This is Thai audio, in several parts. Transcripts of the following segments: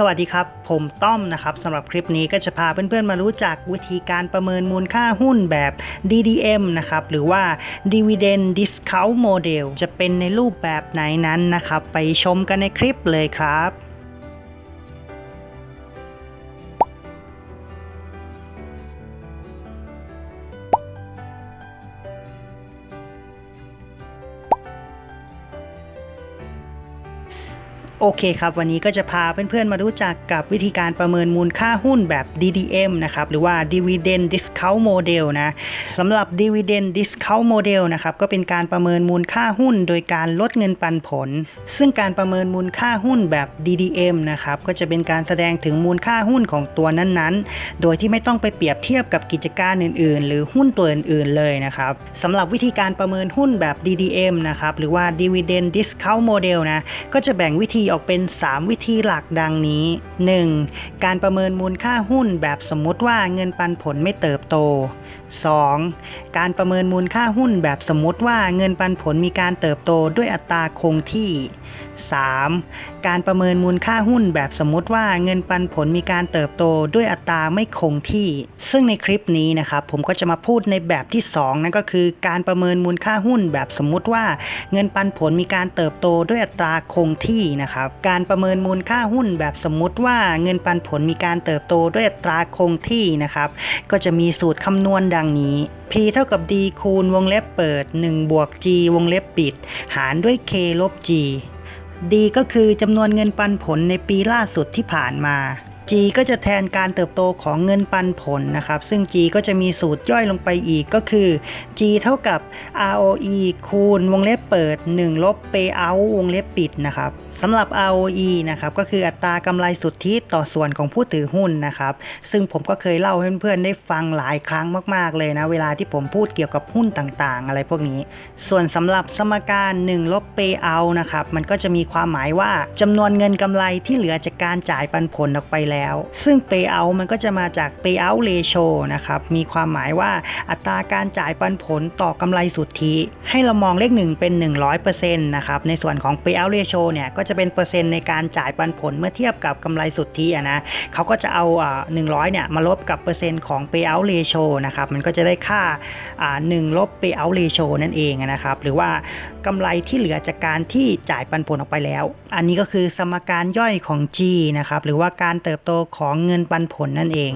สวัสดีครับ ผมต้อมนะครับสำหรับคลิปนี้ก็จะพาเพื่อนๆมารู้จักวิธีการประเมินมูลค่าหุ้นแบบ DDM นะครับ หรือว่า Dividend Discount Model จะเป็นในรูปแบบไหนนั้นนะครับ ไปชมกันในคลิปเลยครับ โอเคครับ วันนี้ก็จะพาเพื่อนๆ มารู้จักกับวิธีการประเมินมูลค่าหุ้นแบบ DDM นะครับ หรือว่า Dividend Discount Model นะสำหรับ Dividend Discount Model นะครับ ก็เป็นการประเมินมูลค่าหุ้นโดยการลดเงินปันผล ซึ่งการประเมินมูลค่าหุ้นแบบ DDM นะครับ ก็จะเป็นการแสดงถึงมูลค่าหุ้นของตัวนั้นๆ โดยที่ไม่ต้องไปเปรียบเทียบกับกิจการอื่นๆ หรือหุ้นตัวอื่นๆ เลยนะครับสำหรับวิธีการประเมินหุ้นแบบ DDM นะครับ หรือว่า Dividend Discount Model นะ ก็จะแบ่งวิธีออกเป็น 3 วิธีหลักดังนี้ 1. การประเมินมูลค่าหุ้นแบบสมมติว่าเงินปันผลไม่เติบโต 2. การประเมินมูลค่าหุ้นแบบสมมติว่าเงินปันผลมีการเติบโตด้วยอัตราคงที่ 3. การประเมินมูลค่าหุ้นแบบสมมติว่าเงินปันผลมีการเติบโตด้วยอัตราไม่คงที่ ซึ่งในคลิปนี้นะครับผมก็จะมาพูดในแบบที่ 2 นั่นก็คือ การประเมินมูลค่าหุ้นแบบสมมติว่าเงินปันผลมีการเติบโตด้วยอัตราคงที่นะครับการประเมินมูลค่าหุ้นแบบสมมติว่าเงินปันผลมีการเติบโตด้วยอัตราคงที่นะครับก็จะมีสูตรคำนวณดังนี้ P เท่ากับ D คูณวงเล็บเปิด 1 บวก G วงเล็บปิด หารด้วย K ลบ G D ก็คือจำนวนเงินปันผลในปีล่าสุดที่ผ่านมา G ก็จะแทนการเติบโตของเงินปันผลนะครับ ซึ่ง G ก็จะมีสูตรย่อยลงไปอีกก็คือ G เท่ากับ ROE คูณวงเล็บเปิด 1 ลบ Payout วงเล็บปิดนะครับสำหรับ ROE นะครับก็คืออัตรากำไรสุทธิต่อส่วนของผู้ถือหุ้นนะครับ ซึ่งผมก็เคยเล่าให้เพื่อนๆได้ฟังหลายครั้งมาก ๆ เลยนะ เวลาที่ผมพูดเกี่ยวกับหุ้นต่างๆ อะไรพวกนี้ ส่วนสำหรับสมการ1ลบ Payout นะครับมันก็จะมีความหมายว่าจำนวนเงินกำไรที่เหลือจากการจ่ายปันผลออกไปแล้วซึ่ง Payout มันก็จะมาจาก Payout Ratio นะครับ มีความหมายว่าอัตราการจ่ายปันผลต่อกำไรสุทธิ ให้เรามองเลข 1 เป็น 100%นะครับ ในส่วนของ Payout Ratio เนี่ยก็จะเป็นเปอร์เซ็นต์ในการจ่ายปันผลเมื่อเทียบกับกำไรสุทธินะเขาก็จะเอาอ่า100 เนี่ยมาลบกับเปอร์เซ็นต์ของ payout ratio นะครับ มันก็จะได้ค่าอ่า 1 ลบ payout ratio นั่นเองนะครับ หรือว่ากำไรที่เหลือจากการที่จ่ายปันผลออกไปแล้ว อันนี้ก็คือสมการย่อยของ G นะครับ หรือว่าการเติบโตของเงินปันผลนั่นเอง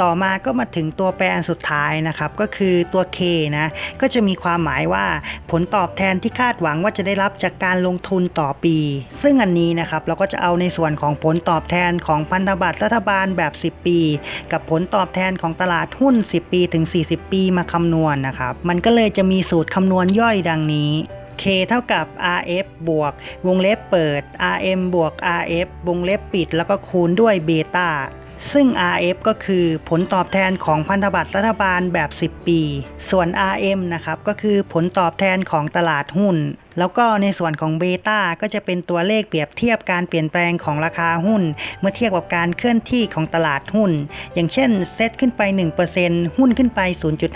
ต่อมาก็มาถึงตัวแปรอันสุดท้ายนะครับ ก็คือตัว K นะ ก็จะมีความหมายว่าผลตอบแทนที่คาดหวังว่าจะได้รับจากการลงทุนต่อปี ซึ่งอันนี้นะครับเราก็จะเอาในส่วนของผลตอบแทนของพันธบัตรรัฐบาลแบบ 10 ปี กับผลตอบแทนของตลาดหุ้น 10 ปีถึง 40 ปีมาคำนวณนะครับ มันก็เลยจะมีสูตรคำนวณย่อยดังนี้ K เท่ากับ RF บวก วงเล็บเปิด RM บวก RF วงเล็บปิด แล้วก็คูณด้วยเบต้าซึ่ง RF ก็คือผลตอบแทนของพันธบัตรรัฐบาลแบบ 10 ปี ส่วน RM นะครับ ก็คือผลตอบแทนของตลาดหุ้น แล้วก็ในส่วนของเบต้าก็จะเป็นตัวเลขเปรียบเทียบการเปลี่ยนแปลงของราคาหุ้น เมื่อเทียบกับการเคลื่อนที่ของตลาดหุ้น อย่างเช่นเซตขึ้นไป 1%หุ้นขึ้นไป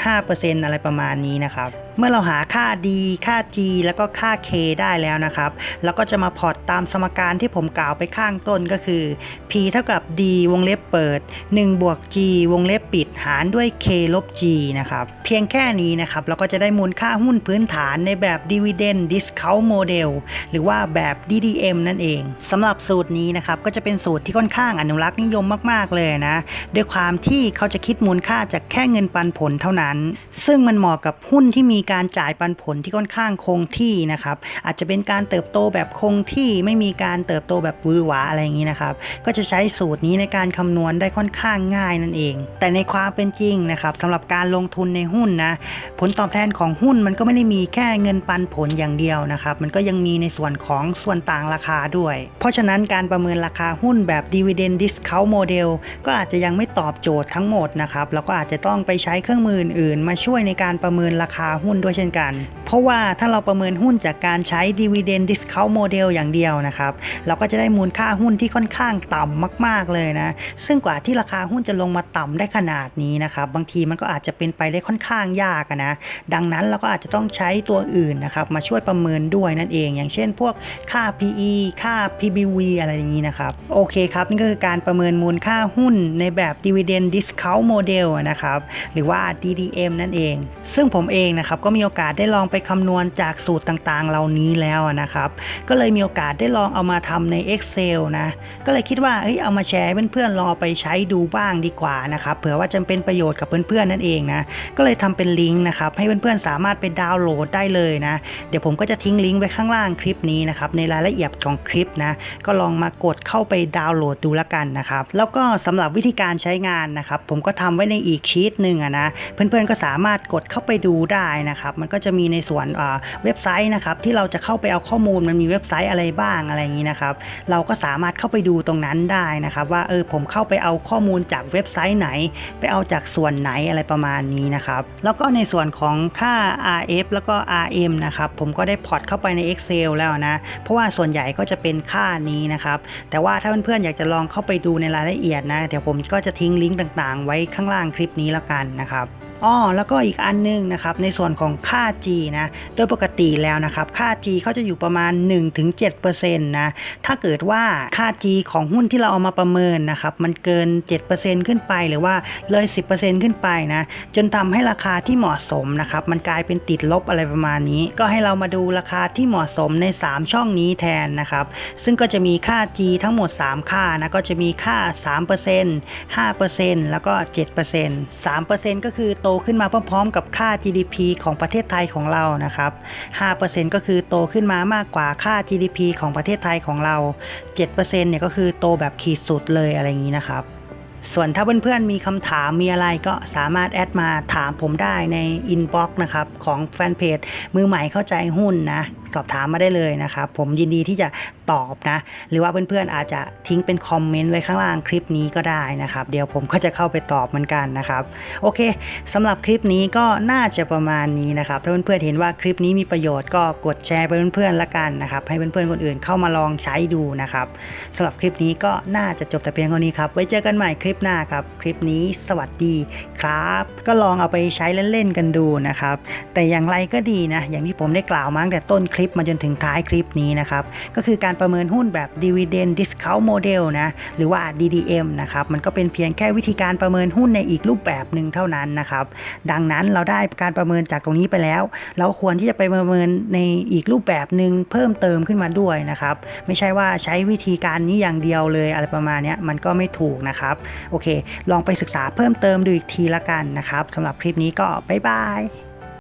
0.5%อะไรประมาณนี้นะครับเมื่อเราหาค่า D ค่า G แล้วก็ค่า K ได้แล้วนะครับ แล้วก็จะมาพอร์ตตามสมการที่ผมกล่าวไปข้างต้นก็คือ P เท่ากับ D วงเล็บเปิด 1 บวก G วงเล็บปิดหารด้วย K ลบ G นะครับ เพียงแค่นี้นะครับ เราก็จะได้มูลค่าหุ้นพื้นฐานในแบบ Dividend Discount Model หรือว่าแบบ DDM นั่นเองสำหรับสูตรนี้นะครับก็จะเป็นสูตรที่ค่อนข้างอนุรักษ์นิยมมาก ๆ เลยนะด้วยความที่เขาจะคิดมูลค่าจากแค่เงินปันผลเท่านั้น ซึ่งมันเหมาะกับหุ้นที่มีการจ่ายปันผลที่ค่อนข้างคงที่นะครับอาจจะเป็นการเติบโตแบบคงที่ไม่มีการเติบโตแบบวือหวาอะไรอย่างนี้นะครับก็จะใช้สูตรนี้ในการคำนวณได้ค่อนข้างง่ายนั่นเอง แต่ในความเป็นจริงนะครับสำหรับการลงทุนในหุ้นนะผลตอบแทนของหุ้นมันก็ไม่ได้มีแค่เงินปันผลอย่างเดียวนะครับมันก็ยังมีในส่วนของส่วนต่างราคาด้วย เพราะฉะนั้นการประเมินราคาหุ้นแบบ dividend discount model ก็อาจจะยังไม่ตอบโจทย์ทั้งหมดนะครับแล้วก็อาจจะต้องไปใช้เครื่องมืออื่นๆมาช่วยในการประเมินราคาหุ้นด้วยเช่นกัน เพราะว่าถ้าเราประเมินหุ้นจากการใช้ dividend discount model อย่างเดียวนะครับเราก็จะได้มูลค่าหุ้นที่ค่อนข้างต่ำมาก ๆเลยนะซึ่งกว่าที่ราคาหุ้นจะลงมาต่ำได้ขนาดนี้นะครับบางทีมันก็อาจจะเป็นไปได้ค่อนข้างยากนะดังนั้นเราก็อาจจะต้องใช้ตัวอื่นนะครับมาช่วยประเมินเมินด้วยนั่นเอง อย่างเช่นพวกค่า PE ค่า PBV อะไรอย่างนี้นะครับ โอเคครับ นี่ก็คือการประเมินมูลค่าหุ้นในแบบ Dividend Discount Model นะครับ หรือว่า DDM นั่นเอง ซึ่งผมเองนะครับก็มีโอกาสได้ลองไปคำนวณจากสูตรต่างๆ เหล่านี้แล้วนะครับ ก็เลยมีโอกาสได้ลองเอามาทำใน Excel นะก็เลยคิดว่าเฮ้ยเอามาแชร์เพื่อนๆลองเอาไปใช้ดูบ้างดีกว่านะครับเผื่อว่าจะเป็นประโยชน์กับเพื่อนๆนั่นเองนะก็เลยทำเป็นลิงก์นะครับให้เพื่อนๆสามารถไปดาวน์โหลดได้เลยนะเดี๋ยวผมก็จะจะทิ้งลิงก์ไว้ข้างล่างคลิปนี้นะครับในรายละเอียดของคลิปนะก็ลองมากดเข้าไปดาวน์โหลดดูละกันนะครับแล้วก็สำหรับวิธีการใช้งานนะครับผมก็ทำไว้ในอีกชีตหนึ่งนะเพื่อนๆก็สามารถกดเข้าไปดูได้นะครับมันก็จะมีในส่วนอ่าเว็บไซต์นะครับที่เราจะเข้าไปเอาข้อมูลมันมีเว็บไซต์อะไรบ้างอะไรอย่างนี้นะครับเราก็สามารถเข้าไปดูตรงนั้นได้นะครับว่าเออผมเข้าไปเอาข้อมูลจากเว็บไซต์ไหน ไปเอาจากส่วนไหนอะไรประมาณนี้นะครับแล้วก็ในส่วนของค่า RF แล้วก็ RM นะครับผมก็ได้พอร์ตเข้าไปใน Excel แล้วนะ เพราะว่าส่วนใหญ่ก็จะเป็นค่านี้นะครับ แต่ว่าถ้าเพื่อนๆอยากจะลองเข้าไปดูในรายละเอียดนะ เดี๋ยวผมก็จะทิ้งลิงก์ต่างๆ ไว้ข้างล่างคลิปนี้แล้วกันนะครับ อ้อแล้วก็อีกอันนึงนะครับในส่วนของค่า G นะโดยปกติแล้วนะครับค่า G เขาจะอยู่ประมาณ 1-7%นะถ้าเกิดว่าค่า G ของหุ้นที่เราเอามาประเมินนะครับมันเกิน 7%ขึ้นไปหรือว่าเลย 10%ขึ้นไปนะจนทำให้ราคาที่เหมาะสมนะครับมันกลายเป็นติดลบอะไรประมาณนี้ ก็ให้เรามาดูราคาที่เหมาะสมใน 3 ช่องนี้แทนนะครับซึ่งก็จะมีค่า G ทั้งหมด 3 ค่านะก็จะมีค่า 3% 5%แล้วก็ 7% 3%ก็คือโตขึ้นมาพร้อมๆ กับค่า GDP ของประเทศไทยของเรานะครับ 5%ก็คือโตขึ้นมามากกว่าค่า GDP ของประเทศไทยของเรา 7%เนี่ยก็คือโตแบบขีดสุดเลยอะไรอย่างนี้นะครับส่วนถ้าเพื่อนๆมีคำถามมีอะไรก็สามารถแอดมาถามผมได้ในอินบ็อกซ์นะครับ ของแฟนเพจมือใหม่เข้าใจหุ้นนะ สอบถามมาได้เลยนะครับ ผมยินดีที่จะ ตอบนะ หรือว่าเพื่อนๆอาจจะทิ้งเป็นคอมเมนต์ไว้ข้างล่างคลิปนี้ก็ได้นะครับ เดี๋ยวผมก็จะเข้าไปตอบเหมือนกันนะครับ โอเคสำหรับคลิปนี้ก็น่าจะประมาณนี้นะครับ ถ้าเพื่อนๆเห็นว่าคลิปนี้มีประโยชน์ก็กดแชร์ไปเพื่อนๆละกันนะครับให้เพื่อนๆคนอื่นเข้ามาลองใช้ดูนะครับสำหรับคลิปนี้ก็น่าจะจบแต่เพียงเท่านี้ครับไว้เจอกันใหม่คลิปหน้าครับคลิปนี้สวัสดีครับ ก็ลองเอาไปใช้เล่นๆกันดูนะครับ แต่อย่างไรก็ดีนะ อย่างที่ผมได้กล่าวมาตั้งแต่ต้นคลิปมาจนถึงท้ายคลิปนี้นะครับ ก็คือการประเมินหุ้นแบบ Dividend Discount Model นะหรือว่า DDM นะครับมันก็เป็นเพียงแค่วิธีการประเมินหุ้นในอีกรูปแบบหนึ่งเท่านั้นนะครับดังนั้นเราได้การประเมินจากตรงนี้ไปแล้ว เราควรที่จะไปประเมินในอีกรูปแบบหนึ่งเพิ่มเติมขึ้นมาด้วยนะครับไม่ใช่ว่าใช้วิธีการนี้อย่างเดียวเลยอะไรประมาณนี้มันก็ไม่ถูกนะครับโอเค ลองไปศึกษาเพิ่มเติมดูอีกทีละกันนะครับสำหรับคลิปนี้ก็บ๊ายบาย